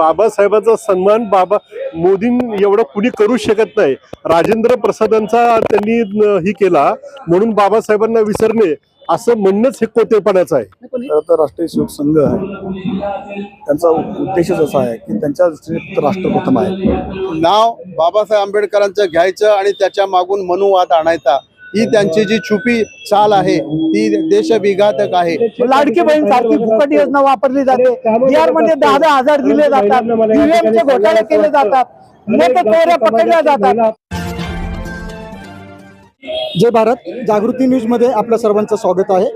बाबासाहेबांचा सन्मान बाबा मोदी एवढं कुणी करू शकत नाही. राजेंद्र प्रसादांचा त्यांनी ही केला म्हणून बाबासाहेबांना विसरणे असं म्हणणंच हे कोतेपणाचं आहे. खरं तर राष्ट्रीय शिवक संघ आहे. त्यांचा उद्देशच असा आहे की त्यांच्या दृष्टीने फक्त राष्ट्र प्रथम आहे. नाव बाबासाहेब आंबेडकरांचं घ्यायचं आणि त्याच्या मागून मनुवाद आणायचा. ही त्यांची जी छुपी चाल आहे ती देशविघातक आहे. लाडकी बहीण सारखी फुकट योजना वापरली जाते. बिहारमध्ये दहा दहा हजार दिले जातात. EVM चे घोटाळे केले जातात. मत चोऱ्या पकडल्या जातात. जय भारत. जागृती न्यूजमध्ये आपल्या सर्वांचं स्वागत आहे.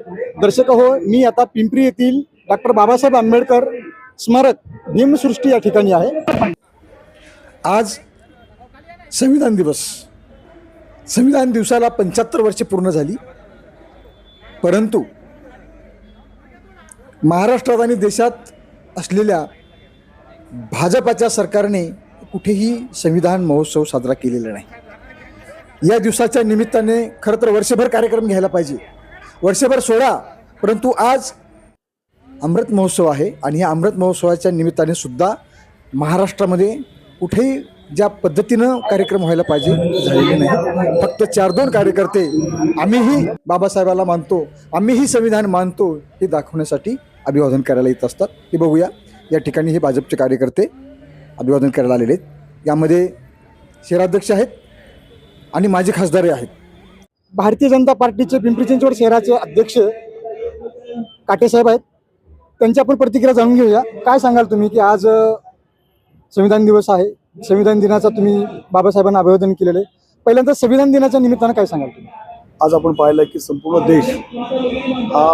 दर्शक हो मी आता पिंपरी येथील डॉक्टर बाबासाहेब आंबेडकर स्मारक भीमसृष्टी या ठिकाणी आहे. आज संविधान दिवस. संविधान दिवसाला पंच्याहत्तर वर्षे पूर्ण झाली. परंतु महाराष्ट्रात आणि देशात असलेल्या भाजपाच्या सरकारने कुठेही संविधान महोत्सव साजरा केलेला नाही. या दिवसाच्या निमित्ताने खरं तर वर्षभर कार्यक्रम घ्यायला पाहिजे. वर्षभर सोडा परंतु आज अमृत महोत्सव आहे आणि या अमृत महोत्सवाच्या निमित्ताने सुद्धा महाराष्ट्रामध्ये कुठेही ज्या पद्धतीनं कार्यक्रम व्हायला पाहिजे झालेले नाही. फक्त चार दोन कार्यकर्ते आम्हीही बाबासाहेबाला मानतो आम्हीही संविधान मानतो हे दाखवण्यासाठी अभिवादन करायला येत असतात. हे बघूया. या ठिकाणी हे भाजपचे कार्यकर्ते अभिवादन करायला आलेले आहेत. यामध्ये शहराध्यक्ष आहेत आणि माझे खासदारे आहेत. भारतीय जनता पार्टीचे पिंपरी चिंचवड शहराचे अध्यक्ष काटेसाहेब आहेत. त्यांची आपण प्रतिक्रिया जाणून घेऊया. काय सांगाल तुम्ही की आज संविधान दिवस आहे. संविधान दिनाचा तुम्ही बाबासाहेबांना अभिवादन केलेलं आहे. पहिल्यांदा संविधान दिनाच्या निमित्तानं काय सांगाल तुम्ही? आज आपण पाहिलं की संपूर्ण देश हा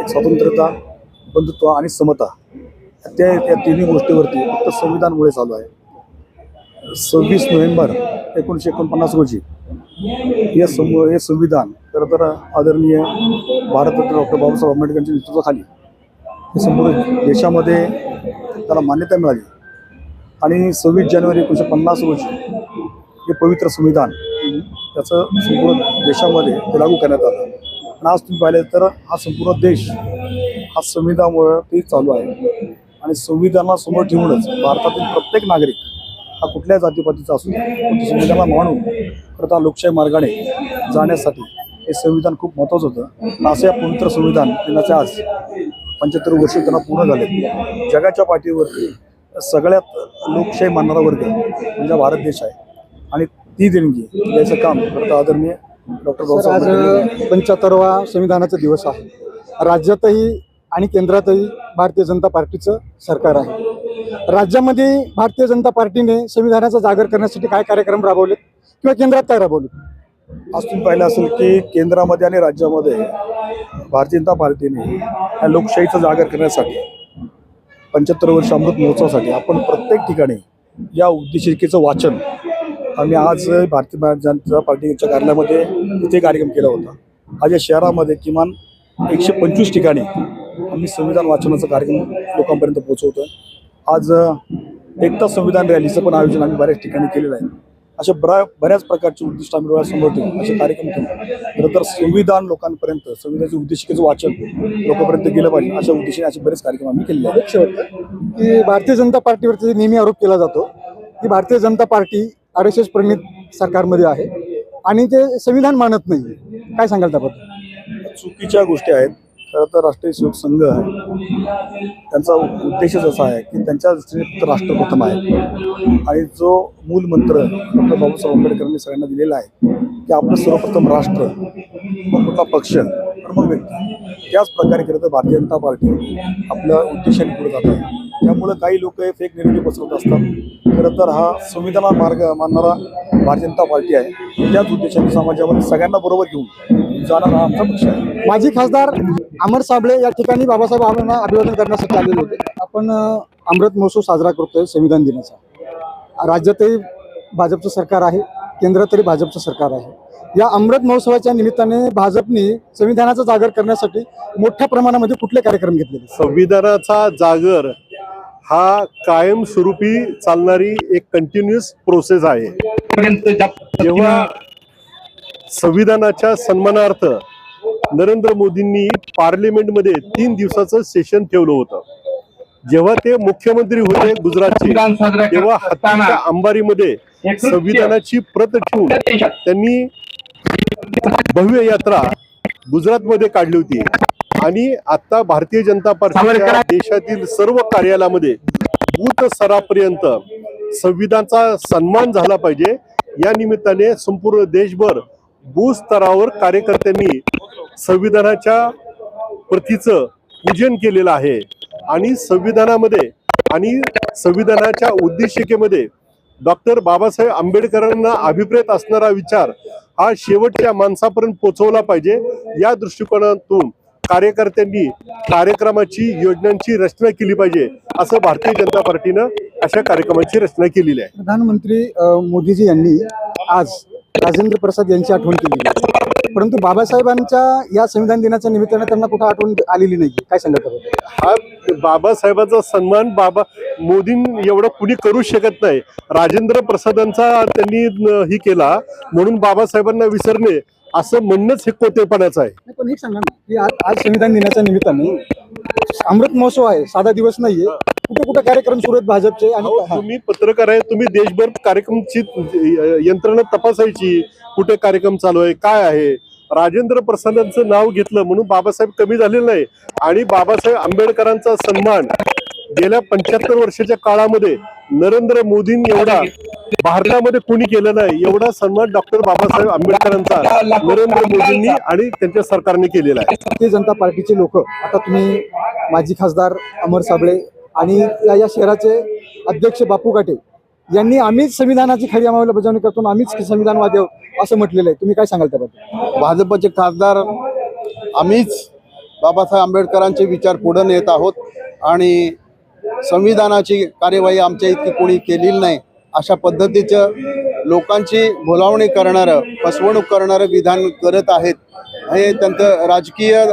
एक स्वातंत्र्यता बंधुत्व आणि समता त्या या तिन्ही गोष्टीवरती फक्त संविधानमुळे चालू आहे. सव्वीस नोव्हेंबर एकोणीसशे एकोणपन्नास रोजी या सं हे संविधान खरं तर आदरणीय भारतरत्न डॉक्टर बाबासाहेब आंबेडकरांच्या नेतृत्वाखाली हे संपूर्ण देशामध्ये त्याला मान्यता मिळाली. आणि सव्वीस जानेवारी एकोणीसशे पन्नास रोजी हे पवित्र संविधान त्याचं संपूर्ण देशामध्ये ते लागू करण्यात आलं. आणि आज तुम्ही पाहिलं तर हा संपूर्ण देश हा संविधानामुळे ते चालू आहे. आणि संविधानासमोर ठेवूनच भारतातील प्रत्येक नागरिक हा कुठल्या जातीपातीचा असू द्या संविधानाला मानून परत हा लोकशाही मार्गाने जाण्यासाठी हे संविधान खूप महत्त्वाचं होतं. आणि असं या पवित्र संविधान दिनाचे आज पंच्याहत्तर वर्ष त्यांना पूर्ण झाले जगाच्या पाठीवरती सगळ्यात लोकशाही मानणारा वर्ग म्हणजे भारत देश आहे. आणि ती देणगी द्यायचं काम खरं तर आदरणीय डॉक्टर बाबासाहेब पंच्याहत्तरवा संविधानाचा दिवस आहे. राज्यातही आणि केंद्रातही भारतीय जनता पार्टीचं सरकार आहे. राज्यामध्ये भारतीय जनता पार्टीने संविधानाचा जागर करण्यासाठी काय कार्यक्रम राबवले? किंवा केंद्रात काय राबवले? आज तुम्ही पाहिलं असेल की केंद्रामध्ये आणि राज्यामध्ये भारतीय जनता पार्टीने या लोकशाहीचा जागर करण्यासाठी पंच्याहत्तर वर्ष अमृत महोत्सवासाठी आपण प्रत्येक ठिकाणी या उद्देशिकेचं वाचन आम्ही आज भारतीय जनता पार्टीच्या कार्यालयामध्ये तिथे कार्यक्रम केला होता. आज या शहरामध्ये किमान एकशे पंचवीस ठिकाणी आम्ही संविधान वाचनाचा कार्यक्रम लोकांपर्यंत पोहोचवतो आज एकता संविधान रॅलीचं पण आयोजन आम्ही बऱ्याच ठिकाणी केलेलं आहे. अशा बऱ्या बऱ्याच प्रकारचे उद्दिष्ट आम्ही डोळ्यासमोर ठेवून असे कार्यक्रम केले खरं तर संविधान लोकांपर्यंत संविधानाचे उद्देशिकेचं वाचन लोकांपर्यंत गेलं पाहिजे अशा उद्देशाने असे बरेच कार्यक्रम आम्ही केलेले आहेत. की भारतीय जनता पार्टीवरती नेहमी आरोप केला जातो की Bharatiya Janata party R S S प्रणित सरकारमध्ये आहे आणि ते संविधान मानत नाही काय सांगाल त्याबद्दल? चुकीच्या गोष्टी आहेत. खरं तर राष्ट्रीय सेवक संघ आहे. त्यांचा उद्देशच असा आहे की त्यांच्या दृष्टीने फक्त राष्ट्रप्रथम आहे. आणि जो मूल मंत्र डॉक्टर बाबासाहेब आंबेडकरांनी सगळ्यांना दिलेला आहे की आपलं सर्वप्रथम राष्ट्र मग कुठला पक्ष मग व्यक्ती. त्याच प्रकारे खरं तर भारतीय जनता पार्टी आपल्या उद्देशाने पुढे जात आहे. त्यामुळं काही लोक हे फेक नेरेटिव्ह पसरवत असतात. खरं तर हा संविधानात मार्ग मानणारा भारतीय जनता पार्टी आहे. त्याच उद्देशाने समाजामध्ये सगळ्यांना बरोबर घेऊन जाणारा हा आमचा पक्ष आहे. माजी खासदार अमर साबळे या ठिकाणी बाबासाहेब आंबेडकरांना अभिवादन करण्यासाठी आलेले होते. आपण अ, अमृत महोत्सव साजरा करतोय संविधान दिनाचा. राज्यातही भाजपचं सरकार आहे केंद्रातही भाजपचं सरकार आहे. या अमृत महोत्सवाच्या निमित्ताने भाजपने संविधानाचा जागर करण्यासाठी मोठ्या प्रमाणामध्ये कुठले कार्यक्रम घेतलेले संविधानाचा जागर हा कायमस्वरूपी चालणारी एक कंटिन्युअस प्रोसेस आहे. जेव्हा संविधानाच्या सन्मानार्थ नरेंद्र मोदींनी पार्लिमेंटमध्ये तीन दिवसाचं सेशन ठेवलं होतं. जेव्हा ते मुख्यमंत्री होते गुजरातचे तेव्हा हत्तीच्या अंबारीमध्ये संविधानाची प्रत ठेवून त्यांनी भव्य यात्रा गुजरातमध्ये काढली होती. आणि आता भारतीय जनता पार्टीच्या देशातील सर्व कार्यालयामध्ये बूथ स्तरापर्यंत संविधानाचा सन्मान झाला पाहिजे. या निमित्ताने संपूर्ण देशभर बूथ स्तरावर कार्यकर्त्यांनी संविधानाच्या प्रतीचं पूजन केलेलं आहे. आणि संविधानामध्ये आणि संविधानाच्या उद्देशिकेमध्ये डॉक्टर बाबासाहेब आंबेडकरांना अभिप्रेत असणारा विचार हा शेवटच्या माणसापर्यंत पोहोचवला पाहिजे. या दृष्टिकोनातून कार्यकर्त्यांनी कार्यक्रमाची योजनांची रचना केली पाहिजे असं भारतीय जनता पार्टीनं अशा कार्यक्रमाची रचना केलेली आहे. प्रधानमंत्री मोदीजी यांनी आज राजेंद्र प्रसाद यांची आठवण केली. परंतु बाबासाहेबांच्या या संविधान दिनाच्या निमित्तानं त्यांना कुठं आठवण आलेली नाही काय सांगत? हा बाबासाहेबांचा सन्मान बाबा मोदीं एवढं कुणी करू शकत नाही. राजेंद्र प्रसादांचा त्यांनी ही केला म्हणून बाबासाहेबांना विसरणे असं म्हणणंच हे कोतेपणाचं आहे. पण एक सांगा की आज आज संविधान दिनाच्या निमित्ताने अमृत महोत्सव आहे साधा दिवस नाहीये. कुठे कुठे कार्यक्रम सुरू आहेत भाजपचे आणि हा. तुम्ही पत्रकार आहे तुम्ही देशभर कार्यक्रमची यंत्रणा तपासायची कुठे कार्यक्रम चालू आहे काय आहे? राजेंद्र प्रसादांचं नाव घेतलं म्हणून बाबासाहेब कमी झालेलं नाही. आणि बाबासाहेब आंबेडकरांचा सन्मान गेल्या पंच्याहत्तर वर्षाच्या काळामध्ये नरेंद्र मोदींनी एवढा भारतामध्ये कोणी केलं नाही एवढा सन्मान डॉक्टर बाबासाहेब आंबेडकरांचा नरेंद्र मोदींनी आणि त्यांच्या सरकारने केलेला आहे. भारतीय जनता पार्टीचे लोक आता तुम्ही माजी खासदार अमर साबळे आणि या या शहराचे अध्यक्ष बापू काटे यांनी आम्हीच संविधानाची खरी अंमलबजावणी करतो आम्हीच संविधानवादी आहोत असं म्हटलेलं आहे. तुम्ही काय सांगाल त्याबद्दल? भाजपचे खासदार आम्हीच बाबासाहेब आंबेडकरांचे विचार पुढे नेत आहोत आणि संविधानाची कार्यवाही आमच्या इतकी कोणी केलेली नाही. अशा पद्धतीचं लोकांची भुलावणी करणारं फसवणूक करणारं विधान करत आहेत. हे त्यांचं राजकीय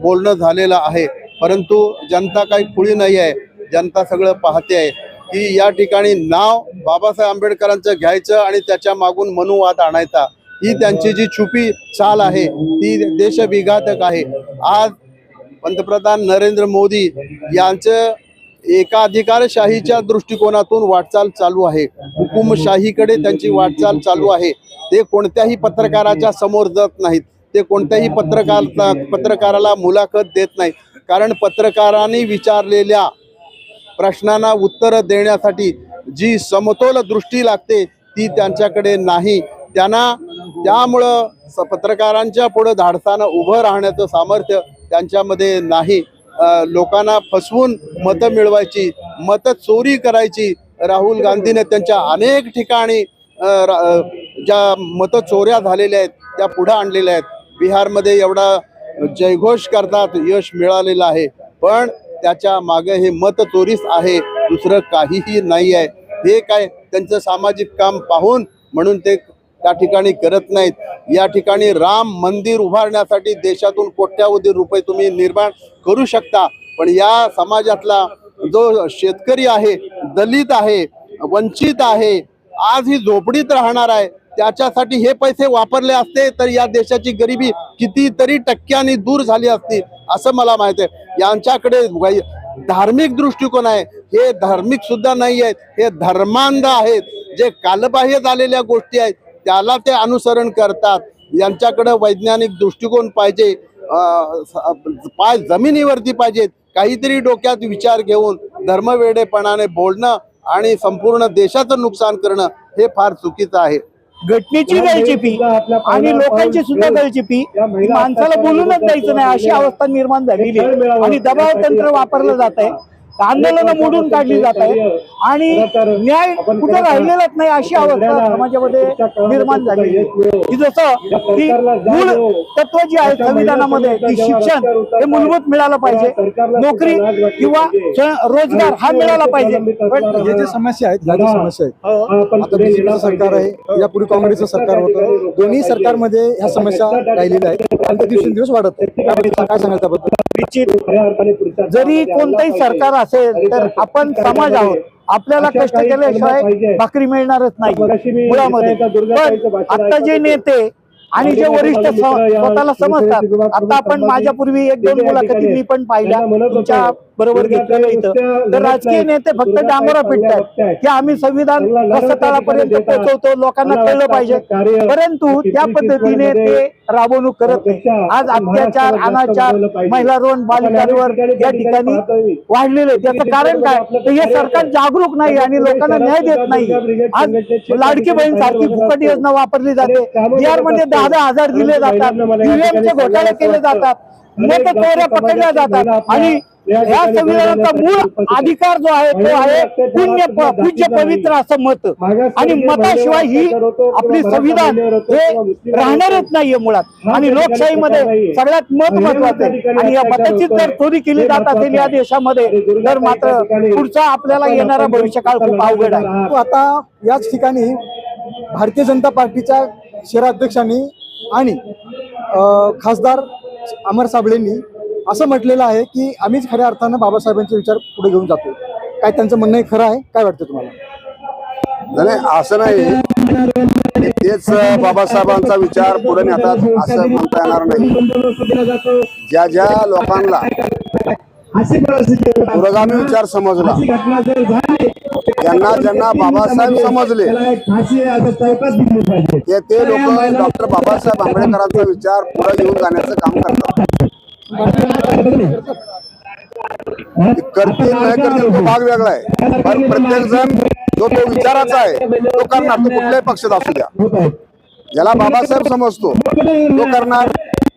बोलणं झालेलं आहे. परंतु जनता काही खुळी नाही आहे. जनता सगळं पाहते आहे की या ठिकाणी नाव बाबासाहेब आंबेडकरांचं घ्यायचं आणि त्याच्या मागून मनुवाद आणायचा. ही त्यांची जी छुपी चाल आहे ती देशविघातक आहे. आज पंतप्रधान नरेंद्र मोदी यांचं एका अधिकारशाहीच्या दृष्टिकोनातून वाटचाल चालू आहे. हुकुमशाहीकडे त्यांची वाटचाल चालू आहे. ते कोणत्याही पत्रकाराच्या समोर जात नाहीत. ते कोणत्याही पत्रकार पत्रकाराला मुलाखत देत नाहीत. कारण पत्रकारांनी विचारलेल्या प्रश्नांना उत्तर देण्यासाठी जी समतोल दृष्टी लागते ती त्यांच्याकडे नाही. त्यांना त्यामुळं स- पत्रकारांच्या पुढं धाडसानं उभं राहण्याचं सामर्थ्य त्यांच्यामध्ये नाही. लोकांना फसवून मतं मिळवायची मतं चोरी करायची राहुल गांधीने त्यांच्या अनेक ठिकाणी रा- ज्या मतं चोऱ्या झालेल्या आहेत त्या पुढे आणलेल्या आहेत. बिहारमध्ये एवढा जयघोष करतात यश मिळालेलं आहे. पण त्याच्यामागे हे मत चोरीस आहे दुसरं काहीही नाही आहे. हे काय त्यांचं सामाजिक काम पाहून म्हणून ते त्या ठिकाणी करत नाहीत. या ठिकाणी राम मंदिर उभारण्यासाठी देशातून कोट्यावधी रुपये तुम्ही निर्माण करू शकता. पण या समाजातला जो शेतकरी आहे दलित आहे वंचित आहे आज ही झोपडीत राहणार आहे त्याच्यासाठी हे पैसे वापरले असते तर या देशाची गरिबी कितीतरी टक्क्यांनी दूर झाली असती असं मला माहीत आहे. यांच्याकडे धार्मिक दृष्टिकोन आहे. हे धार्मिक सुद्धा नाही आहेत हे धर्मांध आहेत. जे कालबाह्य झालेल्या गोष्टी आहेत त्याला ते अनुसरण करतात. यांच्याकडे वैज्ञानिक दृष्टिकोन पाहिजे पाय जमिनीवरती पाहिजेत. काहीतरी डोक्यात विचार घेऊन धर्मवेडेपणाने बोलणं आणि संपूर्ण देशाचं नुकसान करणं हे फार चुकीचं आहे. घटनेची गळचिपी आणि लोकांची सुद्धा गळचिपी माणसाला बोलूनच द्यायचं नाही. अशी अवस्था निर्माण झालेली आहे. आणि दबाव तंत्र वापरलं जात आहे आंदोलन मोडून काढली जात आहे आणि न्याय कुठे राहिलेलाच नाही अशी अवस्था समाजामध्ये निर्माण झालेली आहे. की जसं की मूळ तत्व जी आहे संविधानामध्ये की शिक्षण हे मूलभूत मिळालं पाहिजे. नोकरी किंवा रोजगार हा मिळाला पाहिजे. पण हे जे समस्या आहेत ह्या ज्या समस्या आहेत आता बीजेपीचं सरकार आहे यापूर्वी काँग्रेसचं सरकार होतं. दोन्ही सरकारमध्ये ह्या समस्या राहिलेल्या आहेत. आणि ते दिवसेंदिवस वाढत त्याबद्दल काय सांगाल त्याबद्दल? निश्चित जरी कोणतंही सरकार असेल तर आपण समाज आहोत. आपल्याला कष्ट केल्याशिवाय भाकरी मिळणारच नाही. मुळामध्ये. पण आता जे नेते आणि जे वरिष्ठ स्वतःला समजतात. आता आपण माझ्यापूर्वी एक दोन मुलाखती मी पण पाहिल्या. तुमच्या बरोबर घेतलेल्या इथं. तर राजकीय नेते फक्त डांगोरा पिटतात की आम्ही संविधान कसं तळापर्यंत पोहोचवतो लोकांना कळलं पाहिजे. परंतु त्या पद्धतीने ते राबवणूक करत नाही. आज अत्याचार अनाचार महिला रोण बालिकांवर या ठिकाणी वाढलेले. त्याचं कारण काय? तर हे सरकार जागरूक नाही आणि लोकांना न्याय देत नाही. आज लाडकी बहीण सारखी फुकट योजना वापरली जाते. बिहारमध्ये दहा दहा हजार दिले जातात EVM चे घोटाळे केले जातात मत चोऱ्या पकडल्या जातात. आणि या संविधानाचा मूळ अधिकार जो आहे तो आहे पुण्य पूज्य पवित्र असं मत. आणि मताशिवाय ही आपली संविधान हे राहणारच नाहीये मुळात. आणि लोकशाहीमध्ये सगळ्यात मत महत्वाचं आहे. आणि या मताची जर चोरी केली जात असेल या देशामध्ये तर मात्र पुढचा आपल्याला येणारा भविष्यकाळ खूप अवघड आहे. तो आता याच ठिकाणी भारतीय जनता पार्टीच्या शहराध्यक्षांनी आणि खासदार अमर साबळेंनी असं म्हटलेलं आहे की आम्हीच खऱ्या अर्थानं बाबासाहेबांचे विचार पुढे घेऊन जातो. काय त्यांचं म्हणणं हे खरं आहे? काय वाटतं तुम्हाला? नाही असं नाही. तेच बाबासाहेबांचा विचार पुढे नेतात असं म्हणता येणार नाही. ज्या ज्या लोकांना पुरोगामी विचार समजला. ज्यांना ज्यांना बाबासाहेब समजले ते ते लोक डॉक्टर बाबासाहेब आंबेडकरांचा विचार पुढे घेऊन जाण्याचं काम करतात. करतील नाही करतील तो भाग वेगळा आहे. पण प्रत्येक जण जो तो विचाराचा आहे तो करणार तो कुठल्याही पक्षात असू द्या. ज्याला बाबासाहेब समजतो तो करणार.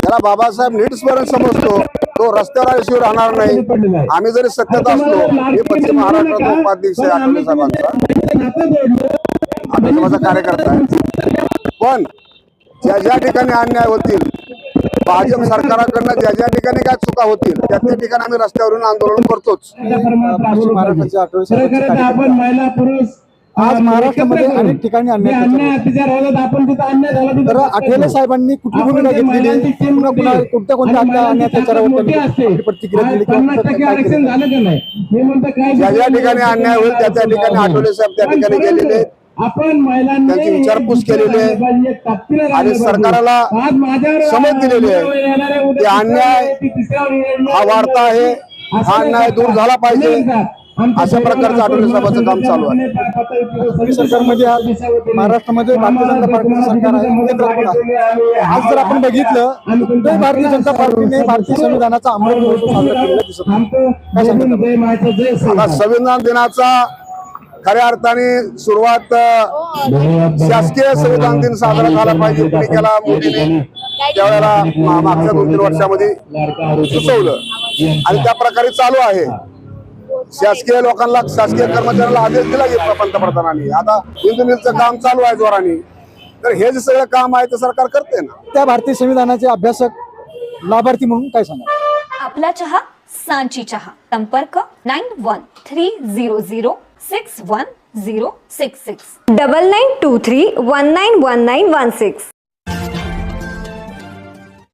ज्याला बाबासाहेब नीट स्मरण समजतो तो रस्त्यावर आल्याशिवाय राहणार नाही. आम्ही जरी सत्तेत असलो हे पश्चिम महाराष्ट्राचा उपाध्यक्ष आहे आठवले साहेबांचा. आम्ही समाजा कार्यकर्ता आहे. पण ज्या ज्या ठिकाणी अन्याय होतील भाजप सरकाराकडनं ज्या ज्या ठिकाणी काय चुका होतील त्या त्या ठिकाणी आम्ही रस्त्यावरून आंदोलन करतोच. आज महाराष्ट्रामध्ये अनेक ठिकाणी अन्याय तर आठवले साहेबांनी कुठली भूमिका घेतलेली पुन्हा कोणत्या कोणत्या अन्याय आपली प्रतिक्रिया दिली? ज्या ज्या ठिकाणी अन्याय होईल त्या त्या ठिकाणी आठवले साहेब त्या ठिकाणी गेलेले आहेत. त्यांची विचारपूस केलेली आहे. आणि सरकाराला समज दिलेली आहे की अन्याय हा वाढता आहे. हा अन्याय दूर झाला पाहिजे. अशा प्रकारचं आठवले साहेबांचं काम चालू आहे. सरकारमध्ये आज महाराष्ट्रामध्ये भारतीय जनता पार्टीचं सरकार आहे. केंद्रात पण आहे आज जर आपण बघितलं तर भारतीय जनता पार्टीने भारतीय संविधानाचा अमृत महोत्सव साजरा केलेला दिसत आता संविधान दिनाचा खऱ्या अर्थाने सुरुवात शासकीय संविधान दिन साजरा झाला पाहिजे. कुणी केला मोदीने त्यावेळेला मागच्या दोन तीन वर्षामध्ये सुचवलं. आणि त्या प्रकारे चालू आहे. शासकीय लोकांना शासकीय कर्मचाऱ्याला आदेश दिला गेला पंतप्रधानांनी. आता इंजिनियरचं काम चालू आहे जोराने. तर हे जे सगळं काम आहे ते सरकार करते ना? त्या भारतीय संविधानाचे अभ्यासक लाभार्थी म्हणून काय सांगा आपला चहा सांची चहा. संपर्क nine one three zero zero six one zero six six. Double nine two three one nine one nine one six.